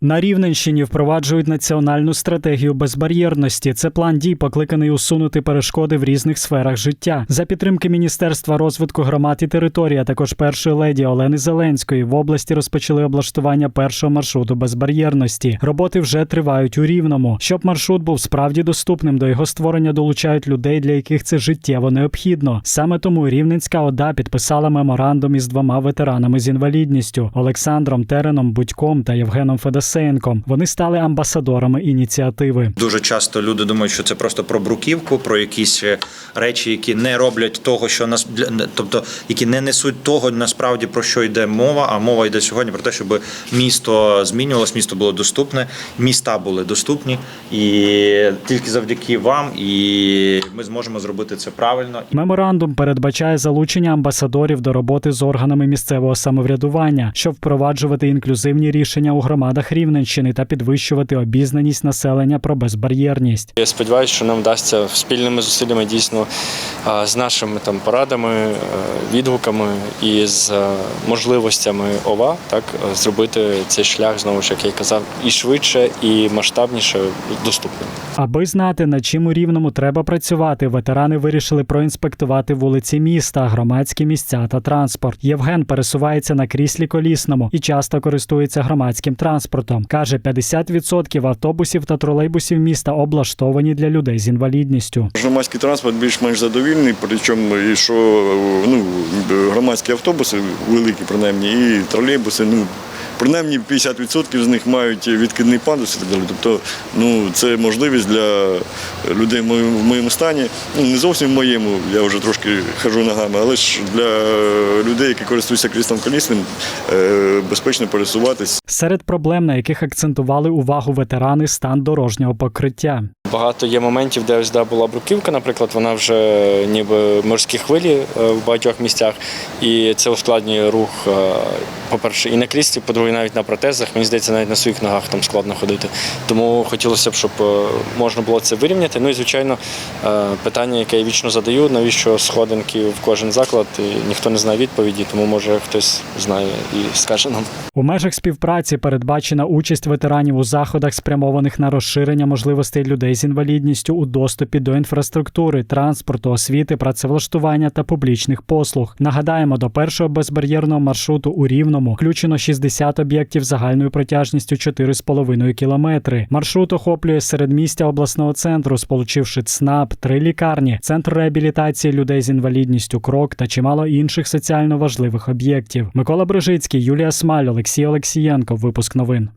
На Рівненщині впроваджують національну стратегію безбар'єрності. Це план дій, покликаний усунути перешкоди в різних сферах життя. За підтримки Міністерства розвитку громад і територій, а також першої леді Олени Зеленської в області розпочали облаштування першого маршруту безбар'єрності. Роботи вже тривають у Рівному. Щоб маршрут був справді доступним, до його створення долучають людей, для яких це життєво необхідно. Саме тому Рівненська ОДА підписала меморандум із двома ветеранами з інвалідністю Олександром Тереном Будьком та Євгеном Федосеєнком. Вони стали амбасадорами ініціативи. Дуже часто люди думають, що це просто про бруківку, про якісь е, речі, які не роблять того, що нас тобто які не несуть того насправді про що йде мова. А мова йде сьогодні про те, щоб місто змінювалось, місто було доступне, міста були доступні, і тільки завдяки вам, і ми зможемо зробити це правильно. Меморандум передбачає залучення амбасадорів до роботи з органами місцевого самоврядування, щоб впроваджувати інклюзивні рішення у громадах Рівненщини та підвищувати обізнаність населення про безбар'єрність. Я сподіваюся, що нам вдасться спільними зусиллями дійсно з нашими там порадами, е, відгуками і з е, можливостями ОВА так е, зробити цей шлях знову ж як я казав, і швидше, і масштабніше доступним. Аби знати, над чим у рівному треба працювати, ветерани вирішили проінспектувати вулиці міста, громадські місця та транспорт. Євген пересувається на кріслі колісному і часто користується громадським транспортом. Каже, 50% автобусів та тролейбусів міста облаштовані для людей з інвалідністю. Громадський транспорт більш-менш задовільний, причому і що ну, громадські автобуси великі, принаймні, і тролейбуси, ну, принаймні 50% з них мають відкидний пандус і так далі. Тобто ну, це можливість для людей в моєму, стані, ну, не зовсім в моєму, я вже трошки хожу ногами, але ж для людей, які користуються кріслом колісним, е, безпечно пересуватись. Серед проблем, на яких акцентували увагу ветерани, стан дорожнього покриття. Багато є моментів, де ось да, була бруківка, наприклад, вона вже ніби морські хвилі е, в багатьох місцях, і це ускладнює рух, е, по-перше, і на кріслі, по-друге, навіть на протезах. Мені здається, навіть на своїх ногах там складно ходити. Тому хотілося б, щоб е, можна було це вирівняти. Ну і звичайно, питання, яке я вічно задаю, навіщо сходинки в кожен заклад, і ніхто не знає відповіді, тому може хтось знає і скаже нам. У межах співпраці передбачена участь ветеранів у заходах, спрямованих на розширення можливостей людей з інвалідністю у доступі до інфраструктури, транспорту, освіти, працевлаштування та публічних послуг. Нагадаємо, до першого безбар'єрного маршруту у Рівному включено 60 об'єктів загальною протяжністю 4,5 кілометри. Маршрут охоплює середмістя обласного центру, сполучивши ЦНАП, три лікарні, центр реабілітації людей з інвалідністю, крок та чимало інших соціально важливих об'єктів. Микола Брижицький, Юлія Смаль, Олексій Олексієнко. Випуск новин.